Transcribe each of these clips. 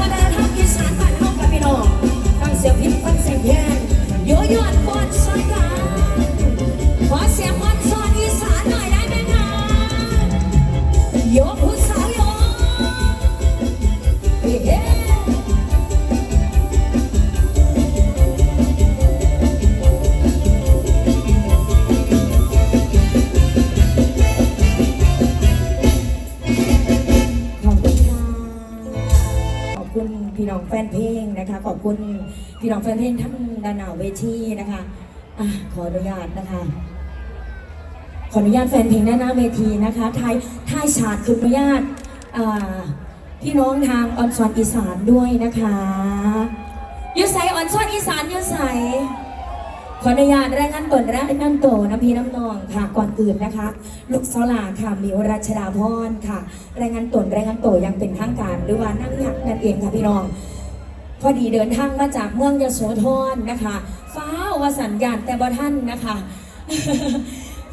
วัฒนธรรอีสานบ้านเฮากับพี่น้องฟังเสียงพิมพ์ฟังเสียงแยงโยยอดอนซอยกลางขอเสียงมอนซอนอีสานหน่อยได้ไหมคะย ขอบคุณพี่น้องแฟนเพลงทั้งดานหน้าเวทีนะคะอะขออนุญาตนะคะ ขออนุญาตแฟนเพลงด้านหน้าเวทีนะคะทายทายฉาดคืออนุญาตพี่น้องทางออนซอนอีสานด้วยนะคะยูใสออนซอนอีสานยูใสขออนุญาตรายงานตนรายงานโตน้ำพีน้ำนองค่ะก่อนอื่นนะคะ ลูกสลาค่ะมิวรัชดาพรค่ะ รายงานตนรายงานโตยังเป็นทางการหรือว่านั่งหยักนั่นเองค่ะพี่น้อง พอดีเดินทางมาจากเมืองยโสธรนะคะ ฟ้าวาสัญญาณแต่บ่ท่านนะคะ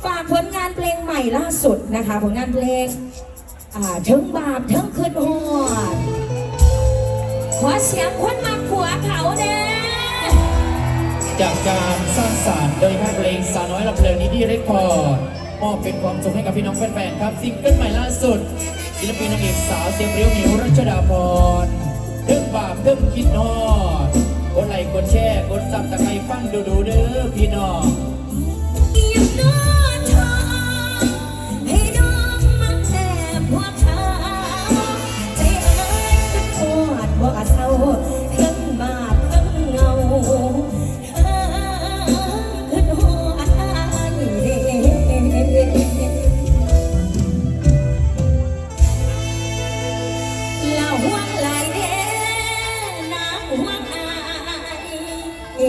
ฝากผลงานเพลงใหม่ล่าสุดนะคะ ผลงานเพลงอ่าถึงบาปถึงคืนหอดขอเสียงคนมาผัวเขาเด้จากการสร้างสรรค์โดยค่ายเพลงสาวน้อยลำเพลินนิดีเรคคอร์ดมอบเป็นความสุขให้กับพี่น้องแฟนๆครับซิงเกิลใหม่ล่าสุดศิลปินนางเอกสาวเสียงเรียวหมิวรัชดาพร เรื่องบาปเรื่องคิดนอดกดไลค์กดแชร์กดซับสไคร้ฟังดูดูเด้อพี่น้อง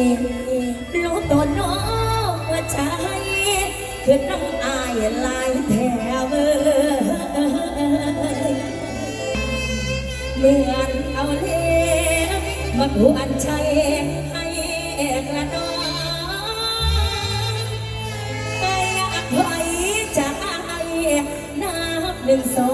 เองรู้ตัวน้องว่าใจคือน้องอายลายแถวเหมือนเอาเล่มาผูอันใจให้กระนองไม่อยากไว้ใจนับหนึ่งสอง